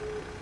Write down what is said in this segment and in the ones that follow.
うん。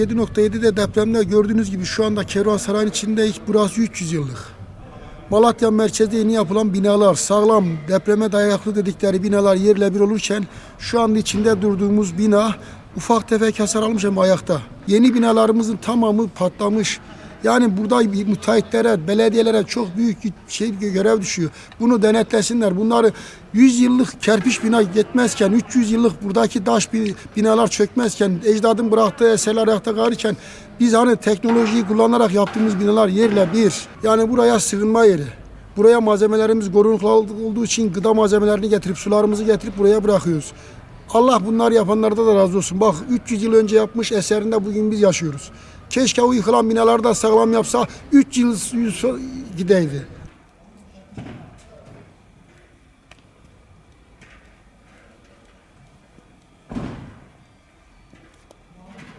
...7.7'de depremde gördüğünüz gibi şu anda Kervansaray'ın içindeyiz. Burası 300 yıllık. Malatya merkezde yeni yapılan binalar, sağlam, depreme dayanıklı dedikleri binalar yerle bir olurken... ...şu anda içinde durduğumuz bina ufak tefek hasar almış ama ayakta. Yeni binalarımızın tamamı patlamış. Yani burada müteahhitlere, belediyelere çok büyük şey görev düşüyor. Bunu denetlesinler. Bunları 100 yıllık kerpiç bina yetmezken, 300 yıllık buradaki taş bi- binalar çökmezken, ecdadın bıraktığı eserler ayakta kalırken biz hani teknolojiyi kullanarak yaptığımız binalar yerle bir. Yani buraya sığınma yeri. Buraya malzemelerimiz korunaklı olduğu için gıda malzemelerini getirip sularımızı getirip buraya bırakıyoruz. Allah bunlar yapanlarda da razı olsun. Bak 300 yıl önce yapmış eserinde bugün biz yaşıyoruz. Keşke o yıkılan binalarda sağlam yapsa 3 yıl gideydi.